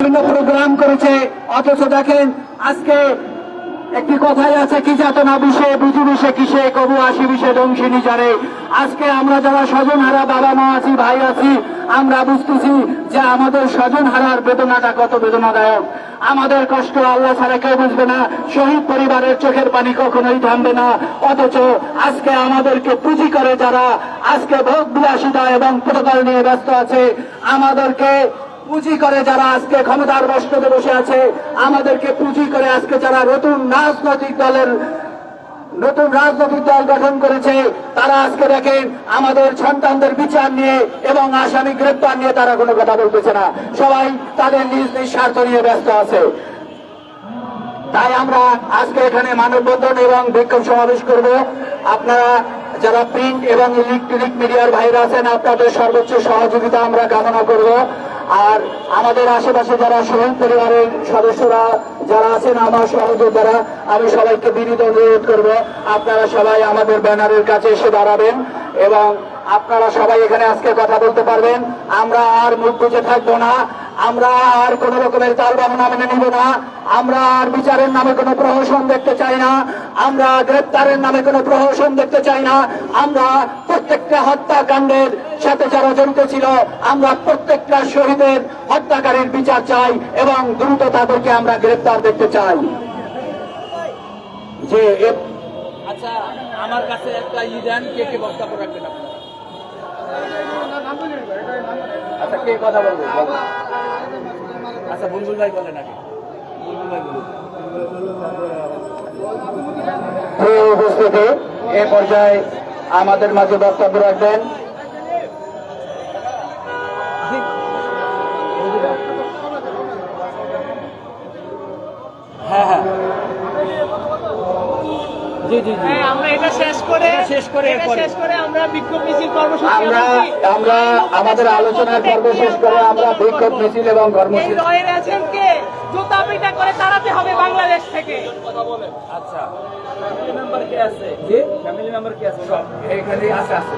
বিভিন্ন প্রোগ্রাম করেছে। অথচ দেখেন, আজকে একটি কথাই আছে, কি যাতনা বিষে বুঝি বিষে, কিসে, কবু আসি বিষে দংশিনী জারে। আজকে আমরা যারা স্বজন হারা বাবা মা আছি, ভাই আছি, আমরা বুঝতেছি যে আমাদের স্বজন হারার বেদনাটা কত বেদনাদায়ক। আমাদের কষ্ট আল্লাহ ছাড়া কেউ বুঝবে না, শহীদ পরিবারের চোখের পানি কখনোই থামবে না। অথচ আজকে আমাদেরকে পুঁজি করে যারা আজকে ভোগ বিলাসিতা এবং প্রোটোকল নিয়ে ব্যস্ত আছে, আমাদেরকে পুঁজি করে যারা আজকে ক্ষমতার বস্ত্রতে বসে আছে, আমাদেরকে পুঁজি করে আজকে যারা নতুন রাজনৈতিক দলের, নতুন রাজনৈতিক দল গঠন করেছে, তারা আজকে দেখেন আমাদের সন্তানদের বিচার নিয়ে এবং আসামি গ্রেপ্তার নিয়ে তারা কোনো কথা বলতেছে না। সবাই তাদের নিজ নিজ স্বার্থ নিয়ে ব্যস্ত আছে। তাই আমরা আজকে এখানে মানববন্ধন এবং বিক্ষোভ সমাবেশ করব। আপনারা যারা প্রিন্ট এবং ইলেকট্রনিক মিডিয়ার ভাইরা আছেন, আপনাদের সর্বোচ্চ সহযোগিতা আমরা কামনা করব। আর আমাদের আশেপাশে যারা শহীদ পরিবারের সদস্যরা, যারা আছেন, আমার সহযোদ্ধারা, আমি সবাইকে বিনীত অনুরোধ করব, আপনারা সবাই আমাদের ব্যানারের কাছে এসে দাঁড়াবেন এবং আপনারা সবাই এখানে আজকে কথা বলতে পারবেন। আমরা আর মুখ বুঝে থাকব না। আমরা আর কোন রকমের তাল বাহনা মেনে নিব না। আমরা আর বিচারের নামে কোনো প্রহসন দেখতে চাই না। আমরা গ্রেপ্তারের নামে কোনো প্রহসন দেখতে চাই না। আমরা প্রত্যেকটা হত্যাকাণ্ডের সাথে যারা জড়িত ছিল, আমরা প্রত্যেকটা শহীদের হত্যাকারীর বিচার চাই এবং দ্রুত তাদেরকে আমরা গ্রেপ্তার দেখতে চাই। যে আচ্ছা আমার কাছে একটা ই দেন কে কে বক্তব্য রাখবেন আপনি? আচ্ছা কে কথা বলব? বলো। আচ্ছা বুলবুল ভাই বলেন আগে। বুলবুল ভাই বলুন। উপস্থিতি এ পর্যায়ে আমাদের মাঝে বক্তব্য রাখবেন। হ্যাঁ হ্যাঁ। হ্যাঁ, আমরা এটা শেষ করে শেষ করে শেষ করে আমরা বিক্ষোভ মিছিল কর্মসূচি আমরা আমরা আমাদের আলোচনার পর্ব শেষ করে আমরা বিক্ষোভ মিছিল এবং এই কর্মসূচি রয়ের এজেন্টকে জুতা পিটা করে তাড়াতে হবে বাংলাদেশ থেকে। আচ্ছা ফ্যামিলি মেম্বার কে আছে? জি? ফ্যামিলি মেম্বার কে আছে? এখানে আছে আছে।